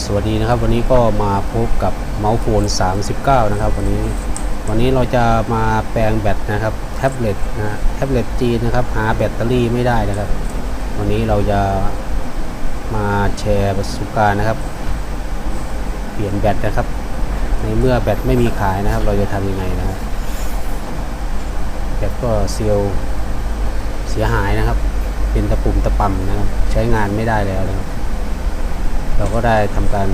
สวัสดีนะครับ วันนี้ก็มาพบกับเมาส์โฟน 39 นะครับ วันนี้วันนี้เราจะมาแปลงแบตนะครับแท็บเล็ตนะแท็บเล็ตจีนนะครับ หาแบตเตอรี่ไม่ได้นะครับ วันนี้เราจะมาแชร์ประสบการณ์นะครับ เปลี่ยนแบตนะครับ ในเมื่อแบตไม่มีขายนะครับ เราจะทำยังไงนะครับแบตก็เซีลเสียหายนะครับ เป็นตะปุ่มตะป่ำนะครับ ใช้งานไม่ได้แล้วนะครับ เราก็ได้ทำการ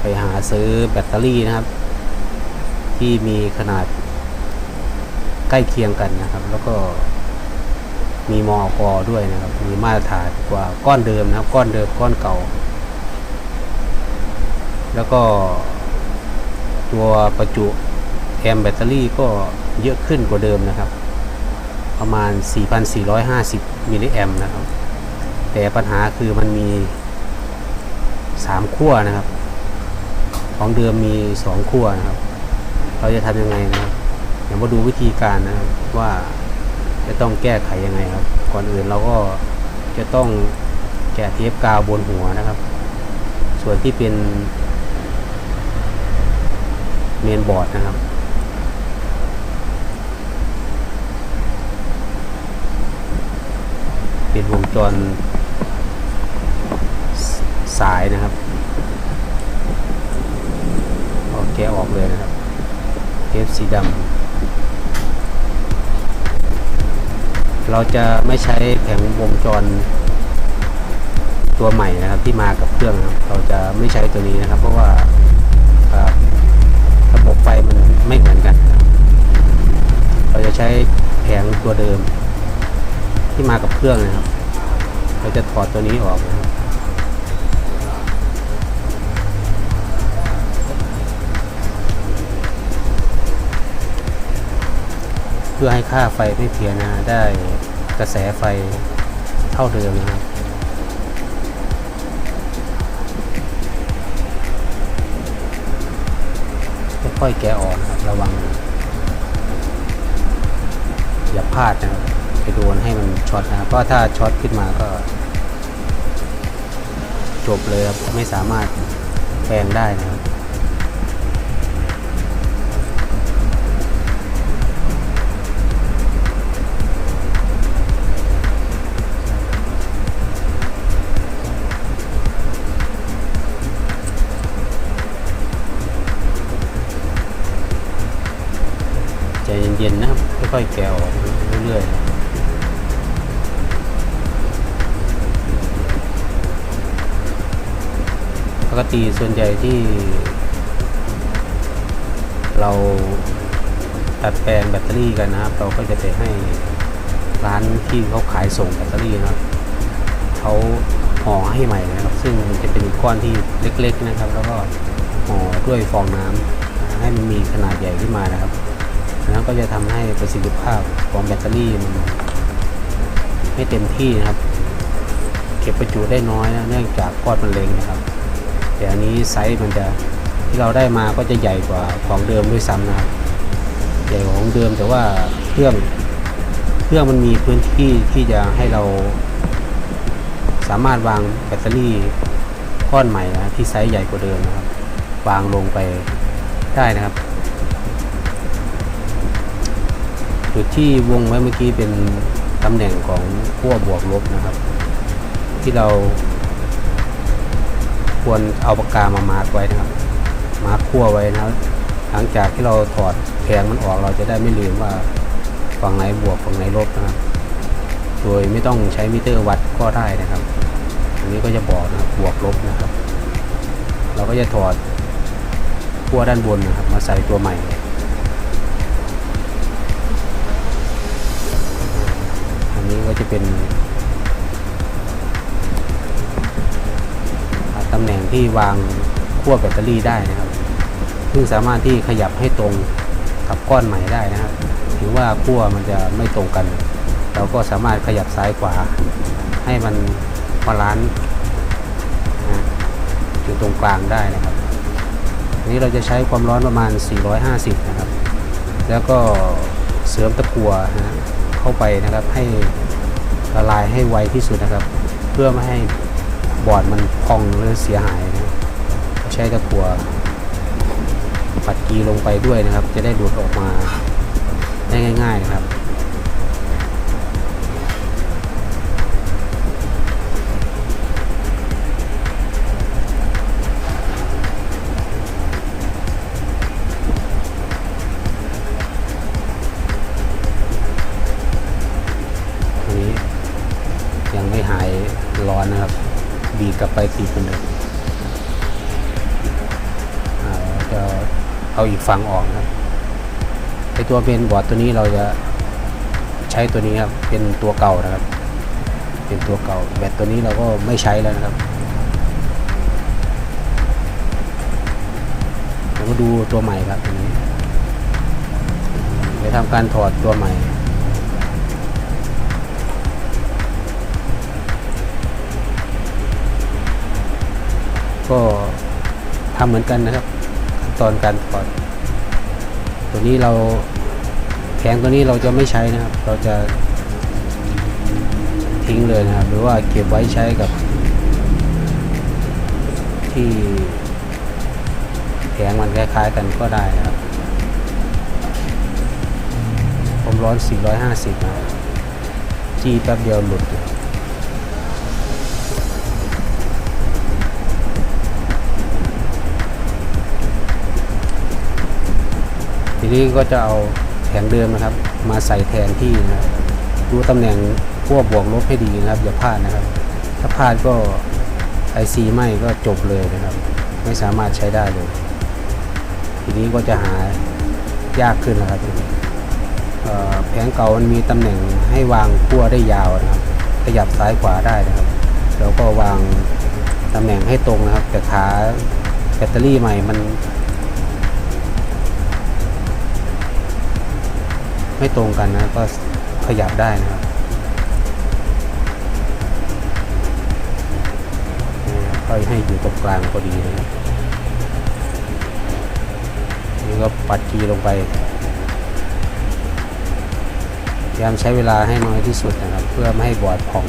ไปหาซื้อแบตเตอรี่นะครับ ที่มีขนาดใกล้เคียงกันนะครับ แล้วก็มีมอกอด้วยนะครับ มีมาตรฐานกว่าก้อนเดิมนะครับ ก้อนเดิมก้อนเก่า แล้วก็ตัวประจุแอมป์แบตเตอรี่ก็เยอะขึ้นกว่าเดิมนะครับ ประมาณ 4,450 มิลลิแอมนะครับ แต่ปัญหาคือมันมี 3ขั้วนะครับ ของเดิมมี2ขั้วนะครับ เราจะทำยังไงนะครับเดี๋ยวมาดูวิธีการนะครับว่าจะต้องแก้ไขยังไงครับ ก่อนอื่นเราก็จะต้องแกะเทปกาวบนหัวนะครับ ส่วนที่เป็นเมนบอร์ดนะครับเป็นวงจร สายนะครับเอาแกะออกเลยนะครับเทปสีดำเราจะไม่ใช้แผงวงจรตัวใหม่นะครับที่มากับเครื่องนะครับเราจะไม่ใช้ตัวนี้นะครับ เพราะว่าระบบไฟมันไม่เหมือนกัน เราจะใช้แผงตัวเดิมที่มากับเครื่องนะครับ เราจะถอดตัวนี้ออกนะ พื่อให้ค่าไฟไม่เพี้ยนนะได้กระแสไฟเท่าเดิมนะครับค่อยๆแกะออกนะครับระวัง อย่าพลาดนะไปโดนให้มันช็อตนะเพราะถ้าช็อตขึ้นมาก็จบเลยครับไม่สามารถแปลงได้นะครับ เย็นๆนะครับค่อยๆแกะออกเรื่อยๆปกติส่วนใหญ่ที่ เราตัดแปลงแบตเตอรี่กันนะครับ เราก็จะไปให้ร้านที่เขาขายส่งแบตเตอรี่นะครับเขาห่อให้ใหม่นะครับ ซึ่งมันจะเป็นก้อนที่เล็ก ๆนะครับ แล้วก็ห่อด้วยฟองน้ำให้มันมีขนาดใหญ่ขึ้นมานะครับ ก็จะทำให้ประสิทธิภาพของแบตเตอรี่มันไม่เต็มที่นะครับ เก็บประจุได้น้อยนะเนื่องจากก้อนมันเล็กนะครับแต่อันนี้ไซส์มันจะที่เราได้มาก็จะใหญ่กว่าของเดิมด้วยซ้ำนะครับใหญ่กว่าของเดิมแต่ว่าเครื่องเครื่องมันมีพื้นที่ที่จะให้เรา สามารถวางแบตเตอรี่ก้อนใหม่นะที่ไซส์ใหญ่กว่าเดิมนะครับ วางลงไปได้นะครับ จุดที่วงไว้เมื่อกี้เป็นตำแหน่งของขั้วบวกลบนะครับ ที่เรา ควรเอาปากกามามาร์กไว้นะครับ มาร์กขั้วไว้นะหลังจากที่เราถอดแผงมันออกเราจะได้ไม่ลืมว่าฝั่งไหนบวกฝั่งไหนลบนะครับ โดยไม่ต้องใช้มิเตอร์วัดก็ได้นะครับ อันนี้ก็จะบอกนะบบวกลบนะครับ เราก็จะถอดขั้วด้านบนนะครับ มาใส่ตัวใหม่ ก็จะเป็นตำแหน่งที่วางขั้วแบตเตอรี่ได้นะครับซึ่งสามารถที่ขยับให้ตรงกับก้อนใหม่ได้นะครับถือว่าขั้วมันจะไม่ตรงกัน เราก็สามารถขยับซ้ายขวา ให้มันบาลานซ์อยู่ตรงกลางได้นะครับันนี้เราจะใช้ความร้อนประมาณ 450 นะครับ แล้วก็เสริมตะกั่วนะเข้าไปนะครับให้ ละลายให้ไวที่สุดนะครับ เพื่อไม่ให้บอร์ดมันพองหรือเสียหายนะครับใช้ตะกั่วปัดกีลงไปด้วยนะครับ จะได้ดูดออกมาได้ง่าย ๆ นะครับ ตีเป็นเลยอ่าจะเอาอีกฝั่งออกนะครับไอตัวเป็นบอร์ดตัวนี้เราจะใช้ตัวนี้ครับ เป็นตัวเก่านะครับ เป็นตัวเก่า แบตตัวนี้เราก็ไม่ใช้แล้วนะครับเราก็ดูตัวใหม่ครับตัวนี้จะทำการถอดตัวใหม่ ก็ทำเหมือนกันนะครับขั้นตอนการถอด ตัวนี้เราแผงตัวนี้เราจะไม่ใช้นะครับ เราจะทิ้งเลยนะครับ หรือว่าเก็บไว้ใช้กับ ที่แผงมันคล้ายๆกันก็ได้นะครับผมร้อน 450นะจี้แป๊บเดียวหลุดนะ นี้ก็จะเอาแผงเดิมนะครับ มาใส่แทนที่นะครับดูตำแหน่งขั้วบวกลบให้ดีนะครับอย่าพลาดนะครับ ถ้าพลาดก็ไอซีไหมก็จบเลยนะครับ ไม่สามารถใช้ได้เลย ทีนี้ก็จะหายากขึ้นนะครับแผงเก่ามันมีตำแหน่งให้วางขั้วได้ยาวนะครับ ขยับซ้ายขวาได้นะครับแล้วก็วางตำแหน่งให้ตรงนะครับ แต่ขาแบตเตอรี่ใหม่มัน ไม่ตรงกันนะก็ขยับได้นะครับค่อยให้อยู่ตรงกลางพอดีนะครับนี่ก็ปัดกีลงไปพยายามใช้เวลาให้น้อยที่สุดนะครับ เพื่อไม่ให้บอร์ดพอง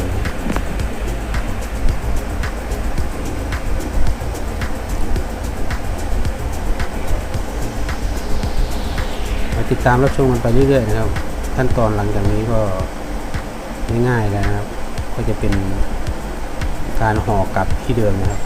ติดตามรับชมกันไปเรื่อยๆนะครับ ขั้นตอนหลังจากนี้ก็ง่ายๆแล้วนะครับ ก็จะเป็นการห่อกลับที่เดิมนะครับ